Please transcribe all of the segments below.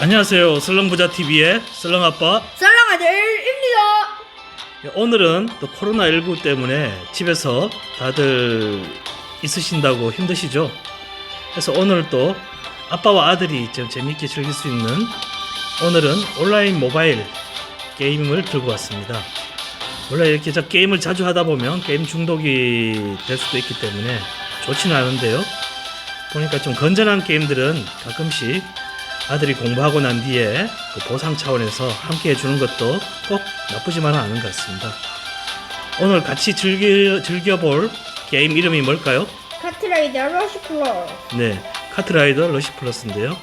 안녕하세요. 슬렁부자 TV의 슬렁아빠. 썰렁아들입니다. 오늘은 또 코로나19 때문에 집에서 다들 있으신다고 힘드시죠? 그래서 오늘 또 아빠와 아들이 좀 재밌게 즐길 수 있는 오늘은 온라인 모바일 게임을 들고 왔습니다. 원래 이렇게 저 게임을 자주 하다 보면 게임 중독이 될 수도 있기 때문에 좋지는 않은데요. 보니까 좀 건전한 게임들은 가끔씩 아들이 공부하고 난 뒤에 그 보상 차원에서 함께 해주는 것도 꼭 나쁘지만은 않은 것 같습니다. 오늘 같이 즐겨, 즐겨볼 게임 이름이 뭘까요? 카트라이더 러시 플러. 네, 카트라이더 러시 플러스인데요.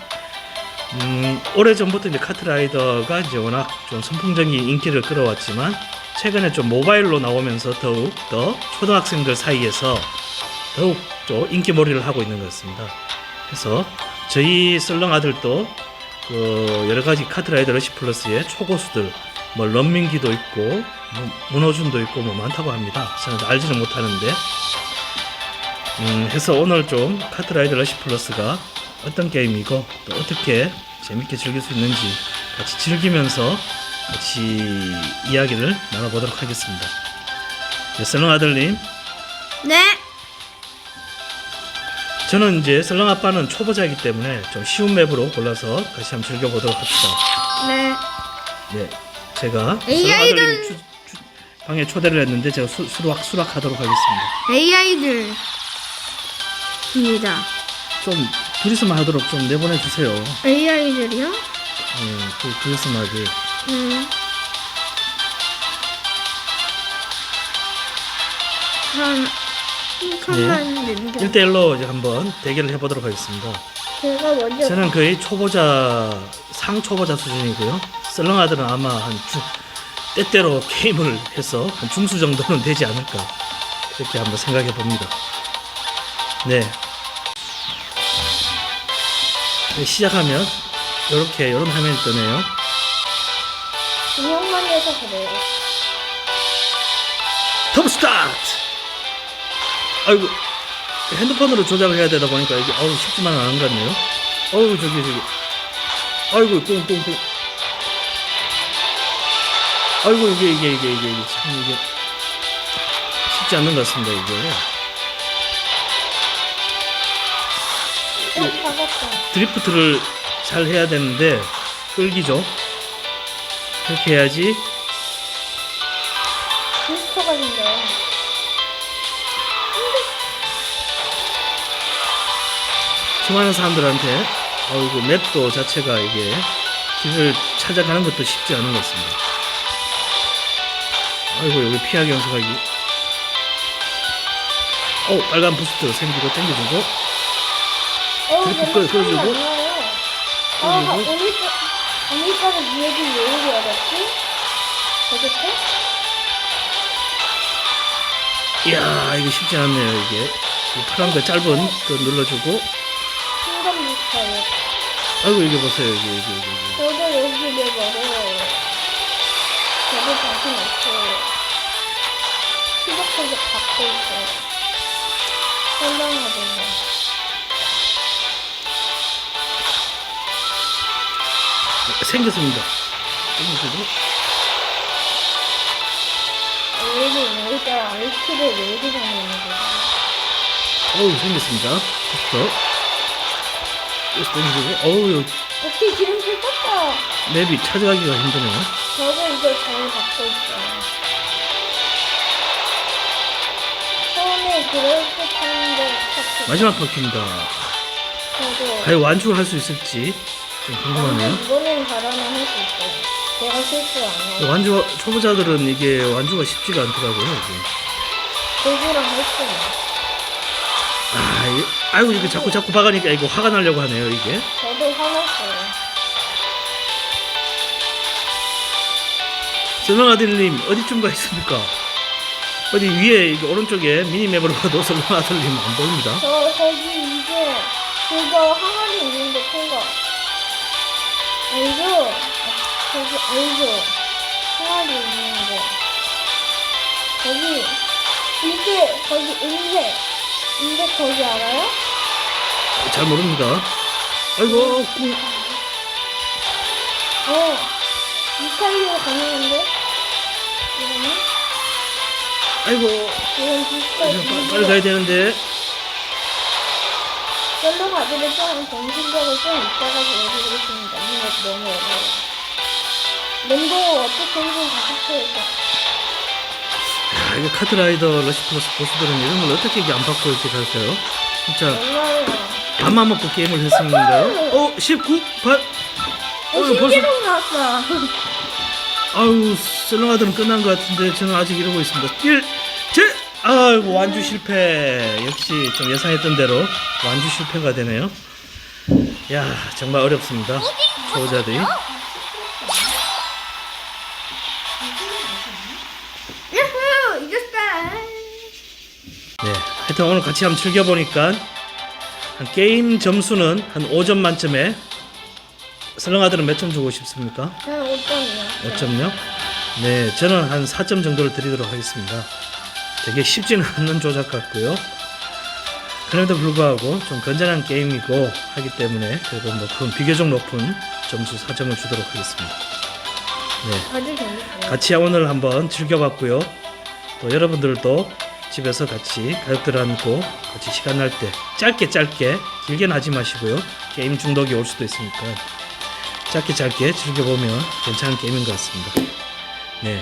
음, 오래 전부터 이제 카트라이더가 이제 워낙 좀 선풍적인 인기를 끌어왔지만 최근에 좀 모바일로 나오면서 더욱 더 초등학생들 사이에서 더욱 좀 인기몰이를 하고 있는 것 같습니다. 그래서 저희 썰렁 아들도 그 여러 가지 카트라이더 러시 플러스의 초고수들 뭐 런민기도 있고 뭐 문호준도 있고 뭐 많다고 합니다. 저는 알지는 못하는데 음, 해서 오늘 좀 카트라이더 러시 플러스가 어떤 게임이고 또 어떻게 재밌게 즐길 수 있는지 같이 즐기면서 같이 이야기를 나눠보도록 하겠습니다. 네, 썰렁 아들님, 네. 저는 이제 썰렁 아빠는 초보자이기 때문에 좀 쉬운 맵으로 골라서 같이 한번 즐겨보도록 합시다. 네. 네, 제가 AI 썰렁 들- 아들님 추- 추- 방에 초대를 했는데 제가 수, 수락 수락 하도록 하겠습니다. AI들. 입니다. 좀 둘이서만 하도록 좀 내보내 주세요. AI들이요? 네, 그 둘이서만 하게. 음. 한, 한 내밀어. 1대1로 이제 한번 대결을 해보도록 하겠습니다. 제가 먼저. 저는 거의 초보자, 상초보자 수준이고요. 썰렁아들은 아마 한 주, 때때로 게임을 해서 한 중수 정도는 되지 않을까. 그렇게 한번 생각해 봅니다. 네. 네, 시작하면 이렇게 이런 화면이 뜨네요. 분명만 해서 그래요. 톱 스타트! 아이고, 핸드폰으로 조작을 해야 되다 보니까 이게 어우 쉽지만 않은 것 같네요. 어우 저기 저기. 아이고 꽁꽁꽁. 아이고 이게 이게 이게 이게 이게 참 이게 쉽지 않는 것 같습니다 이게. 어. 드리프트를 잘 해야 되는데 끌기죠. 그렇게 해야지 비스터가 생겨요. 수많은 사람들한테 어이구 맵도 자체가 이게 길을 찾아가는 것도 쉽지 않은 것 같습니다. 아이고 여기 피하기 연습하기. 어 빨간 부스트 생기고 어, 근데 끌- 소리 끌어주고. 아, 끌어주고. 오늘 오늘까지 이 얘기 왜 이리 어렵지? 되겠지? 이야 이게 쉽지 않네요 이게 이 파란 거 짧은 거 눌러주고 아이고 여기 보세요 여기 여기 여기, 여기. 저도 여기 내 어려워요. 저도 자신 없어요. 수박하게 받고 있어요. 설렁하던데. 생겼습니다. 당겨주고 여기 여기다 알키를 왜 이리 다니는 거야? 어우 생겼습니다. 부스 당겨주고 어우 여기 오케이, 기름칠 떴다. 맵이 찾아가기가 힘드네요. 저도 이걸 잘 받고 있어요. 처음에 그렇게 타는데. 마지막 바퀴입니다. 저도 과연 완주를 할 수 있을지 좀 궁금하네요. 이번엔 잘하면 할 수 있어요. 제가 실수 안 해요. 완주 초보자들은 이게 완주가 쉽지가 않더라고요. 이게. 고구랑 했어요. 아, 이- 아이고 이거 자꾸 자꾸 박으니까 이거 화가 나려고 하네요. 이게. 저도 화났어요. 설렁 아들님 어디쯤 가 있습니까? 어디 위에 이게 오른쪽에 미니맵으로 봐도 설렁 아들님 안 보입니다. 저 저기 이제 그거 항아리 있는데 큰 거. 알죠? 아, 저기 알죠? 항아리 있는데. 거기 이게 거기 은색. 은색 거기 알아요? 잘 모릅니다. 아이고 꿍. 어, 이탈리아 가능한데? 이거는? 아이고 이건 비슷해. 빨리, 빨리 가야 되는데 셀러 가지를 좀 정신적으로 좀 이따가 보여드리겠습니다. 이거 너무 어려워요. 멤버 어떻게든 가속해서 야, 이거 카트라이더 러시 플러스 보스들은 이런 걸 어떻게 이게 안 받고 이렇게 갈까요? 진짜 얼마예 요? 밥만 먹고 게임을 했었는데요. 어, 19? 반? 어, 어, 벌써 신기록 나왔어. 아유, 썰렁아들은 끝난 것 같은데 저는 아직 이러고 있습니다. 1, 제! 아이고, 완주 실패. 역시 좀 예상했던 대로 완주 실패가 되네요. 야, 정말 어렵습니다. 초보자들이. 야호! 이겼다! 네. 하여튼 오늘 같이 한번 즐겨보니까 한 게임 점수는 한 5점 만점에 썰렁아들은 몇 점 주고 싶습니까? 저는 5점이요. 5점요? 네, 저는 한 4점 정도를 드리도록 하겠습니다. 되게 쉽지는 않는 조작 같고요. 그럼에도 불구하고 좀 건전한 게임이고 하기 때문에 그래도 뭐 그건 비교적 높은 점수 4점을 주도록 하겠습니다. 네. 같이 오늘 한번 즐겨봤고요. 또 여러분들도 집에서 같이 가족들 안고 같이 시간 날 때 짧게 짧게 길게 나지 마시고요. 게임 중독이 올 수도 있으니까 짧게 짧게 즐겨보면 괜찮은 게임인 것 같습니다. 네.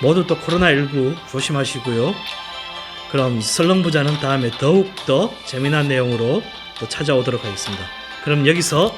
모두 또 코로나19 조심하시고요. 그럼 설렁부자는 다음에 더욱더 재미난 내용으로 또 찾아오도록 하겠습니다. 그럼 여기서